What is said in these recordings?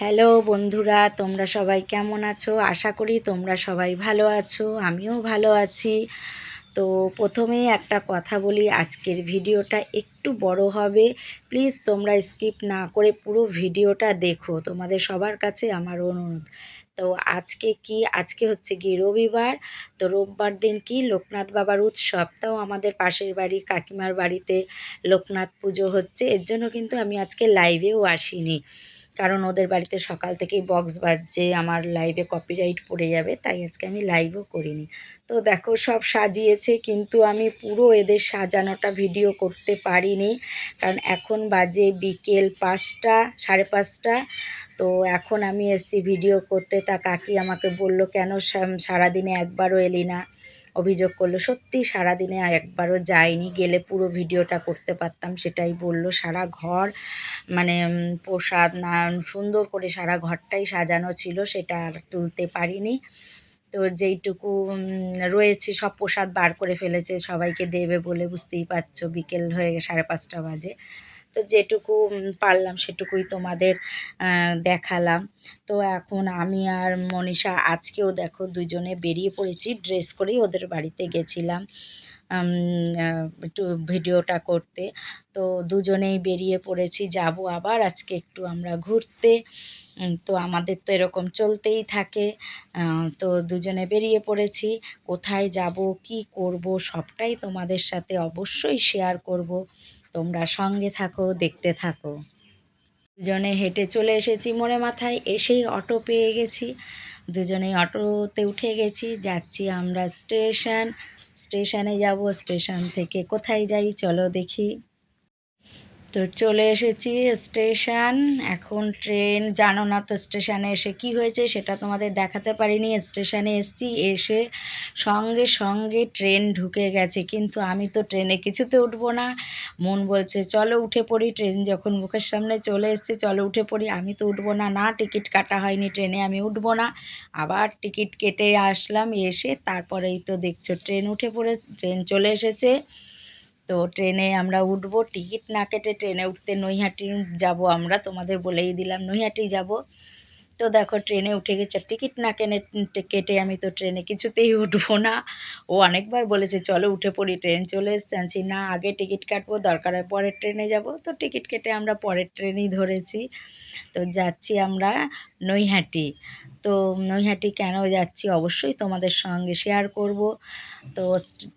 Hello বন্ধুরা, তোমরা সবাই কেমন আছো? আশা করি তোমরা সবাই ভালো আছো, আমিও ভালো আছি। তো প্রথমেই একটা কথা বলি, আজকের ভিডিওটা একটু বড় হবে। প্লিজ তোমরা স্কিপ না করে পুরো ভিডিওটা দেখো, তোমাদের সবার কাছে আমার অনুরোধ। তো আজকে কি? আজকে হচ্ছে কি রবিবার, তো রোববার দিন কি? লোকনাথ বাবার উৎসব তাও আমাদের পাশের বাড়ি, কাকিমার বাড়িতে লোকনাথ পুজো হচ্ছে, এর জন্য কিন্তু আমি আজকে লাইভেও আসিনি। কারণ ওদের বাড়িতে সকাল থেকেই বক্স বাজছে, আমার লাইভে কপিরাইট পড়ে যাবে, তাই আজকে আমি লাইভও করিনি। তো দেখো, সব সাজিয়েছে, কিন্তু আমি পুরো এদের সাজানোটা ভিডিও করতে পারিনি, কারণ এখন বাজে বিকেল পাঁচটা, সাড়ে পাঁচটা। তো এখন আমি এসছি ভিডিও করতে, তা কাকি আমাকে বলল, কেন সারাদিনে একবারও এলি না? অভিযোগ করল সত্যি সারাদিনে একবারও যাইনি, গেলে পুরো ভিডিওটা করতে পারতাম। সেটাই বলল, সারা ঘর মানে প্রসাদ না, সুন্দর করে সারা ঘরটাই সাজানো ছিল, সেটা আর তুলতে পারিনি। তো যেইটুকু রয়েছে, সব প্রসাদ বার করে ফেলেছে, সবাইকে দেবে বলে বুঝতেই পারছ, বিকেল হয়ে সাড়ে পাঁচটা বাজে। তো যেটুকু পারলাম সেটুকুই তোমাদের দেখালাম। তো এখন আমি আর মনীষা আজকেও দেখো দুজনে বেরিয়ে পড়েছি, ড্রেস করেই ওদের বাড়িতে গেছিলাম একটু ভিডিওটা করতে। তো দুজনেই বেরিয়ে পড়েছি, যাব আবার আজকে একটু আমরা ঘুরতে। তো আমাদের তো এরকম চলতেই থাকে। তো দুজনে বেরিয়ে পড়েছি, কোথায় যাব, কি করব, সবটাই তোমাদের সাথে অবশ্যই শেয়ার করব। তোমরা সঙ্গে থাকো, দেখতে থাকো। দুজনে হেঁটে চলে এসেছি মোড়ে মাথায়, এসেই অটো পেয়ে গেছি। দুজনেই অটোতে উঠে গেছি, যাচ্ছি আমরা স্টেশন। স্টেশনে যাব, স্টেশন থেকে কোথায় যাই চলো দেখি। তো চলে এসেছি স্টেশন। এখন ট্রেন, জানো না তো স্টেশনে এসে কি হয়েছে সেটা তোমাদের দেখাতে পারিনি। স্টেশনে এসেছি, এসে সঙ্গে সঙ্গে ট্রেন ঢুকে গেছে। কিন্তু আমি তো ট্রেনে কিছুতে উঠবো না। মন বলছে, চলো উঠে পড়ি। ট্রেন যখন মুখের সামনে চলে এসছে, চলো উঠে পড়ি। আমি তো উঠবো না না টিকিট কাটা হয়নি ট্রেনে, আমি উঠবো না। আবার টিকিট কেটে আসলাম, এসে তারপরেই তো দেখছ ট্রেন উঠে পড়ে ট্রেন চলে এসেছে। তো ট্রেনে আমরা উঠবো, টিকিট না কেটে ট্রেনে উঠতে নৈহাটি যাব আমরা, তোমাদের বলেই দিলাম নৈহাটি যাব। তো দেখো ট্রেনে উঠে গেছে টিকিট না কেনে কেটে আমি তো ট্রেনে কিছুতেই উঠবো না। ও অনেকবার বলেছে, চলো উঠে পড়ি, ট্রেন চলে এসছে। না, আগে টিকিট কাটবো, দরকার হয় পরের ট্রেনে যাব। তো টিকিট কেটে আমরা পরের ট্রেনই ধরেছি। তো যাচ্ছি আমরা নৈহাটি। তো নৈহাটি কেন যাচ্ছি অবশ্যই তোমাদের সঙ্গে শেয়ার করব। তো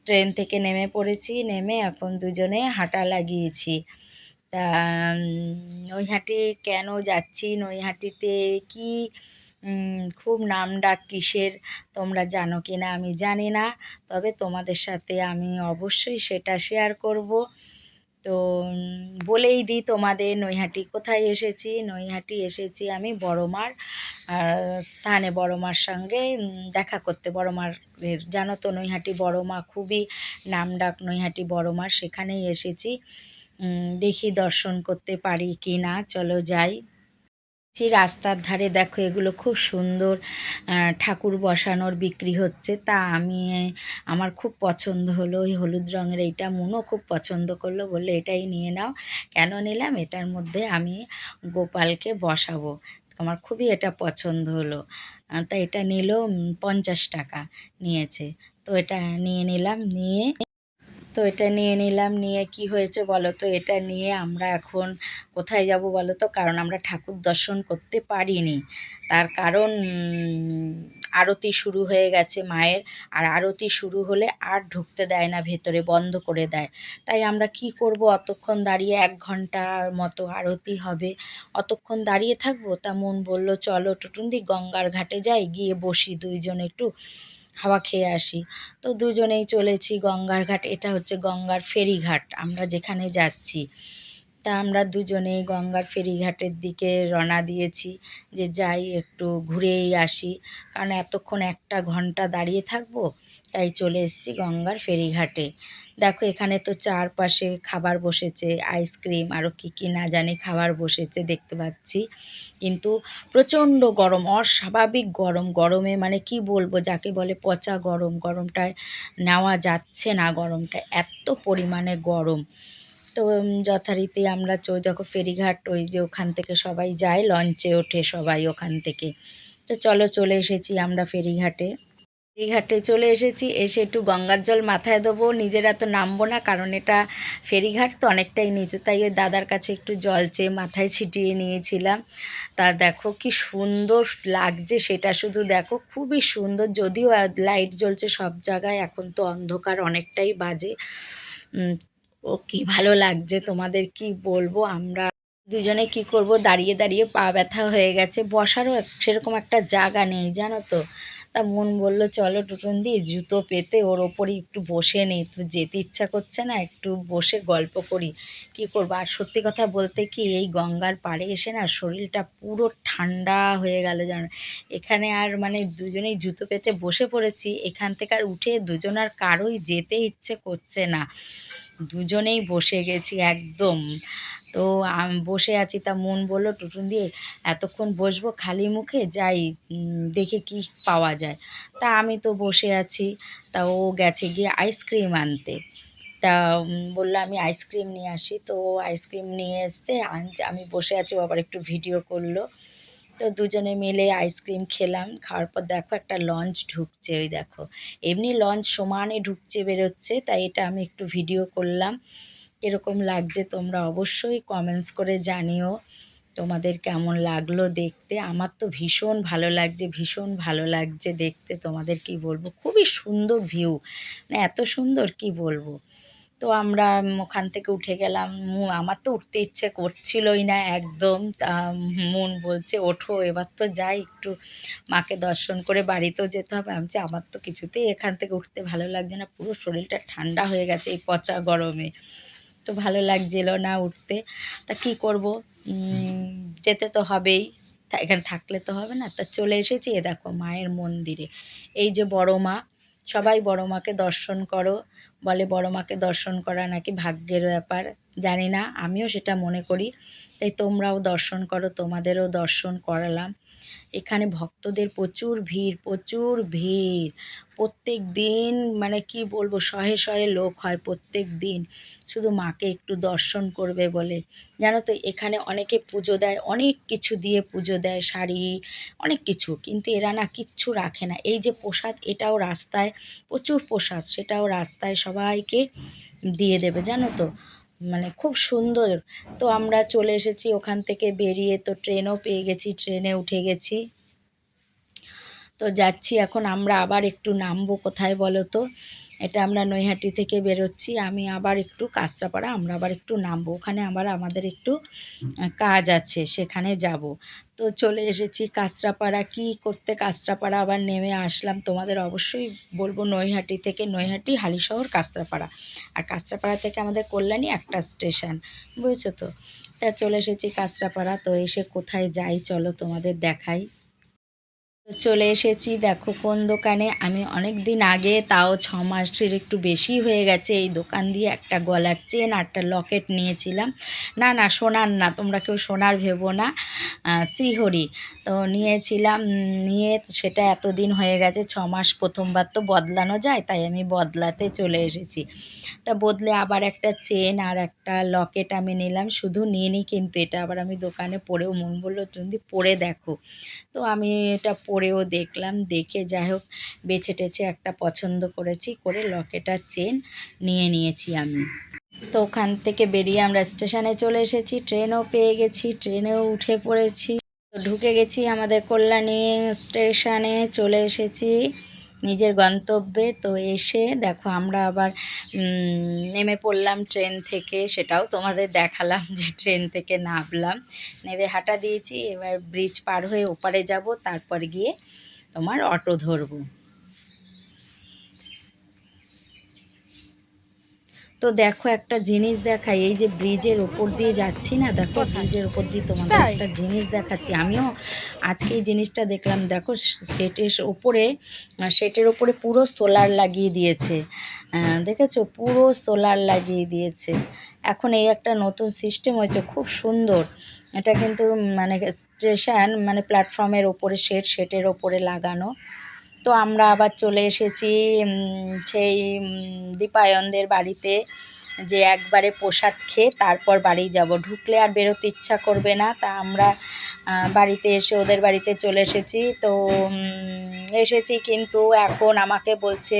ট্রেন থেকে নেমে পড়েছি, নেমে এখন দুজনে হাঁটা লাগিয়েছি। তা নৈহাটি কেন যাচ্ছি? নৈহাটিতে কি খুব নাম ডাক কিসের তোমরা জানো কি না আমি জানি না। তবে তোমাদের সাথে আমি অবশ্যই সেটা শেয়ার করব। তো বলেই দিই তোমাদের নৈহাটি, কোথায় এসেছি? নৈহাটি এসেছি আমি বড়মার স্থানে বড়মার সঙ্গে দেখা করতে। বড়মার জানো তো নৈহাটি বড়মা খুবই নামডাক নৈহাটি বড়মার, সেখানেই এসেছি। দেখি দর্শন করতে পারি কি না চলো যাই। যে রাস্তার ধারে দেখো এগুলো খুব সুন্দর ঠাকুর বসানোর বিক্রি হচ্ছে। তা আমি আমার খুব পছন্দ হলো, ওই হলুদ রঙের এইটা মনও খুব পছন্দ করল, বলল এটাই নিয়ে নাও। কেন নিলাম? এটার মধ্যে আমি গোপালকে বসাবো। আমার খুবই এটা পছন্দ হলো। তা এটা নিল পঞ্চাশ টাকা নিয়েছে। তো এটা নিয়ে নিলাম, নিয়ে তো এটা নিয়ে নিলাম, নিয়ে কি হয়েছে বলো তো? এটা নিয়ে আমরা এখন কোথায় যাব বলো তো? কারণ আমরা ঠাকুর দর্শন করতে পারিনি। তার কারণ আরতি শুরু হয়ে গেছে মায়ের, আর আরতি শুরু হলে আর ঢুকতে দেয় না, ভেতরে বন্ধ করে দেয়। তাই আমরা কি করব? অতক্ষণ দাঁড়িয়ে এক ঘণ্টার মতো আরতি হবে। অতক্ষণ দাঁড়িয়ে থাকব? তা মন বলল, চলো টুটুন্দি গঙ্গার ঘাটে যাই, গিয়ে বসি দুইজন একটু। হাওয়া খেয়ে আসি। তো দুজনেই চলেছি গঙ্গার ঘাট। এটা হচ্ছে গঙ্গার ফেরিঘাট। আমরা যেখানে যাচ্ছি, তা আমরা দুজনেই গঙ্গার ফেরিঘাটের দিকে রওনা দিয়েছি যে যাই একটু ঘুরেই আসি। কারণ এতক্ষণ একটা ঘণ্টা দাঁড়িয়ে থাকব, তাই চলে এসেছি গঙ্গার ফেরিঘাটে। দেখো, এখানে তো চারপাশে খাবার বসেছে, আইসক্রিম আরও কী কী না জানি খাবার বসেছে দেখতে পাচ্ছি। কিন্তু প্রচণ্ড গরম, অস্বাভাবিক গরম, গরমে মানে কি বলব, যাকে বলে পচা গরম, গরমটায় নেওয়া যাচ্ছে না গরমটা, এত পরিমাণে গরম। তো যথারীতি আমরা চই দেখো ফেরিঘাট, ওই যে ওখান থেকে সবাই যায় লঞ্চে ওঠে সবাই ওখান থেকে। তো চলো চলে এসেছি আমরা ফেরিঘাটে। ফেরিঘাটে চলে এসেছি। এসে একটু গঙ্গার জল মাথায় দেবো নিজেরা তো নামবো না, কারণ এটা ফেরিঘাট, তো অনেকটাই নিচু। তাই ওই দাদার কাছে একটু জল চেয়ে মাথায় ছিটিয়ে নিয়েছিলাম। তা দেখো কি সুন্দর লাগছে সেটা শুধু দেখো। খুবই সুন্দর, যদিও লাইট জ্বলছে সব জায়গায়, এখন তো অন্ধকার অনেকটাই বাজে। ও কি ভালো লাগছে তোমাদের কি বলব? আমরা দুজনে কি করব? দাঁড়িয়ে দাঁড়িয়ে পা ব্যথা হয়ে গেছে। বসারও সেরকম একটা জায়গা নেই, জানো তো? তা মন বলল, চলো টুটুন দি, জুতো পেতে ওর ওপরই একটু বসে নেই, তো যেতে ইচ্ছা করছে না, একটু বসে গল্প করি, কি করব? আর সত্যি কথা বলতে কি, এই গঙ্গার পাড়ে এসে না শরীরটা পুরো ঠান্ডা হয়ে গেল জানো। এখানে আর মানে দুজনেই জুতো পেতে বসে পড়েছি, এখান থেকে আর উঠে দুজন আর কারোই যেতে ইচ্ছে করছে না। দুজনেই বসে গেছি একদম। তো বসে আছি। তা মন বলল, টুটুন দিয়ে এতক্ষণ বসবো খালি মুখে, যাই দেখে কি পাওয়া যায়। তা আমি তো বসে আছি। তা ও গেছে গিয়ে আইসক্রিম আনতে। তা বলল, আমি আইসক্রিম নিয়ে আসি। তো ও আইসক্রিম নিয়ে এসছে আমি বসে আছি, ও আবার একটু ভিডিও করল। তো দুজনে মিলে আইসক্রিম খেলাম। খাওয়ার পর দেখো একটা লঞ্চ ঢুকছে, ওই দেখো। এমনি লঞ্চ সমানে ঢুকছে, বেরোচ্ছে, তাই এটা আমি একটু ভিডিও করলাম। কীরকম লাগছে, তোমরা অবশ্যই কমেন্টস করে জানিও। তোমাদের কেমন লাগল দেখতে? আমার তো ভীষণ ভালো লাগছে, ভীষণ ভালো লাগছে দেখতে। তোমাদের কি বলব? খুবই সুন্দর ভিউ মানে এত সুন্দর, কি বলব? তো আমরা ওখান থেকে উঠে গেলাম। আমার তো উঠতে ইচ্ছে করছিলই না একদম। তা মন বলছে, ওঠো, এবার তো যাই একটু। মাকে দর্শন করে বাড়িতেও যেতে হবে। আমি আমার তো কিছুতেই এখান থেকে উঠতে ভালো লাগছে না। পুরো শরীরটা ঠান্ডা হয়ে গেছে এই পচা গরমে। তো ভালো লাগছিল না উঠতে। তা কি করব? যেতে তো হবেই। তা এখানে থাকলে তো হবে না। তা চলে এসেছি এ দেখো মায়ের মন্দিরে। এই যে বড় মা, সবাই বড় মাকে দর্শন করো। বলে বড় মাকে দর্শন করা নাকি ভাগ্যের ব্যাপার। জানি না, আমিও সেটা মনে করি। তাই তোমরাও দর্শন করো, তোমাদেরও দর্শন করালাম। এখানে ভক্তদের প্রচুর ভিড় প্রচুর ভিড়। প্রত্যেক দিন মানে কি বলব, শহে শহে লোক হয় প্রত্যেক দিন। শুধু মাকে একটু দর্শন করবে বলে। জানো তো, এখানে অনেকে পুজো দেয়, অনেক কিছু দিয়ে পুজো দেয়, শাড়ি, অনেক কিছু। কিন্তু এরা না কিচ্ছু রাখে না। এই যে প্রসাদ, এটাও রাস্তায়, প্রচুর প্রসাদ, সেটাও রাস্তায় সবাইকে দিয়ে দেবে, জানো তো। মানে খুব সুন্দর। তো আমরা চলে এসেছি ওখান থেকে বেরিয়ে তো ট্রেনও পেয়ে গেছি, ট্রেনে উঠে গেছি। তো যাচ্ছি এখন, আমরা আবার একটু নামবো কোথায় বলো তো? এটা আমরা নৈহাটি থেকে বেরোচ্ছি, আমি আবার একটু কাঁচরাপাড়া, আমরা আবার একটু নামবো। ওখানে আবার আমাদের একটু কাজ আছে, সেখানে যাব। তো চলে এসেছি কাঁচরাপাড়া। কি করতে কাঁচরাপাড়া? আবার নেমে আসলাম। তোমাদের অবশ্যই বলব নৈহাটি থেকে, নৈহাটি হালিশহর কাঁচরাপাড়া। আর কাঁচরাপাড়া থেকে আমাদের কল্যাণী একটা স্টেশন, বুঝেছ তো? তা চলে এসেছি কাঁচরাপাড়া। তো এসে কোথায় যাই, চলো তোমাদের দেখাই। চলে এসেছি, দেখো কোন দোকানে। আমি অনেক দিন আগে, তাও ছ মাসের একটু বেশি হয়ে গেছে, এই দোকান দিয়ে একটা গলার চেন আর একটা লকেট নিয়েছিলাম। না না, সোনার না, তোমরা কেউ সোনার ভেবো না শ্রীহরি। তো নিয়েছিলাম, নিয়ে সেটা এতদিন হয়ে গেছে, ছ মাস প্রথমবার তো বদলানো যায়, তাই আমি বদলাতে চলে এসেছি। তা বদলে আবার একটা চেন আর একটা লকেট আমি নিলাম, শুধু নিয়ে নিই কিন্তু, এটা আবার আমি দোকানে পরেও মন বলল, তুমি পরে দেখো। তো আমি এটা পরেও দেখলাম, দেখে যাই হোক, বেছে টেছে একটা পছন্দ করেছি, করে লকেটার চেন নিয়ে নিয়েছি আমি। তো ওখান থেকে বেরিয়ে আমরা স্টেশনে চলে এসেছি ট্রেনও পেয়ে গেছি ট্রেনেও উঠে পড়েছি। ঢুকে গেছি আমাদের কল্যাণী স্টেশনে চলে এসেছি। নিজের গন্তব্যে তো এসে দেখো আমরা আবার নেমে পড়লাম ট্রেন থেকে, সেটাও তোমাদের দেখালাম যে ট্রেন থেকে নামলাম। নেমে হাঁটা দিয়েছি, এবার ব্রিজ পার হয়ে ওপারে যাব, তারপর গিয়ে তোমার অটো ধরবো। তো দেখো একটা জিনিস দেখাই এই যে ব্রিজের ওপর দিয়ে যাচ্ছি না দেখো ব্রিজের ওপর দিয়ে তোমাদের একটা জিনিস দেখাচ্ছি। আমিও আজকে এই জিনিসটা দেখলাম দেখো সেটের ওপরে সেটের ওপরে পুরো সোলার লাগিয়ে দিয়েছে। দেখেছ? পুরো সোলার লাগিয়ে দিয়েছে। এখন এই একটা নতুন সিস্টেম হয়েছে খুব সুন্দর। এটা কিন্তু মানে স্টেশন মানে প্ল্যাটফর্মের ওপরে শেড শেটের ওপরে লাগানো। তো আমরা আবার চলে এসেছি সেই দীপায়নদের বাড়িতে যে একবারে প্রসাদ খেয়ে তারপর বাড়ি যাব। ঢুকলে আর বেরোতে ইচ্ছা করবে না, তা আমরা বাড়িতে এসে ওদের বাড়িতে চলে এসেছি। তো এসেছি কিন্তু এখন আমাকে বলছে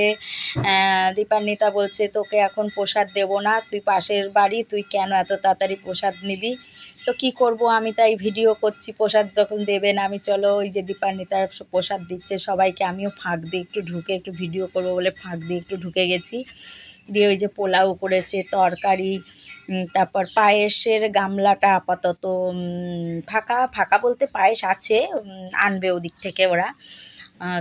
দীপান্বিতা বলছে, তোকে এখন প্রসাদ দেবো না, তুই পাশের বাড়ি, তুই কেন এত তাড়াতাড়ি প্রসাদ নিবি? তো কি করব? আমি তাই ভিডিও করছি, প্রসাদ যখন দেবে না আমি চলো ওই যে দীপান্বিতা প্রসাদ দিচ্ছে সবাইকে, আমিও ফাঁক দিয়ে একটু ঢুকে একটু ভিডিও করব বলে ফাঁক দিয়ে একটু ঢুকে গেছি। দিয়ে ওই যে পোলাও করেছে, তরকারি তারপর পায়েসের গামলাটা আপাতত ফাঁকা ফাঁকা বলতে পায়েস আছে আনবে ওদিক থেকে ওরা।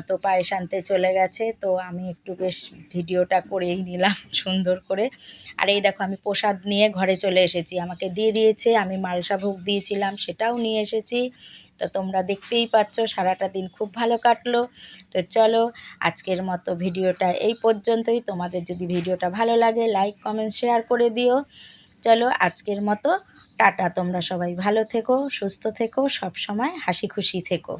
তো পায়েস আনতে চলে গেছে, তো আমি একটু বেশ ভিডিওটা করেই নিলাম সুন্দর করে। আর এই দেখো, আমি প্রসাদ নিয়ে ঘরে চলে এসেছি। আমাকে দিয়ে দিয়েছে, আমি মালসা ভোগ দিয়েছিলাম, সেটাও নিয়ে এসেছি। তো তোমরা দেখতেই পাচ্ছ, সারাটা দিন খুব ভালো কাটলো। তো চলো, আজকের মতো ভিডিওটা এই পর্যন্তই। তোমাদের যদি ভিডিওটা ভালো লাগে লাইক কমেন্ট শেয়ার করে দিও। চলো, আজকের মতো টাটা। তোমরা সবাই ভালো থেকো, সুস্থ থেকো সব সময় হাসি খুশি থেকো।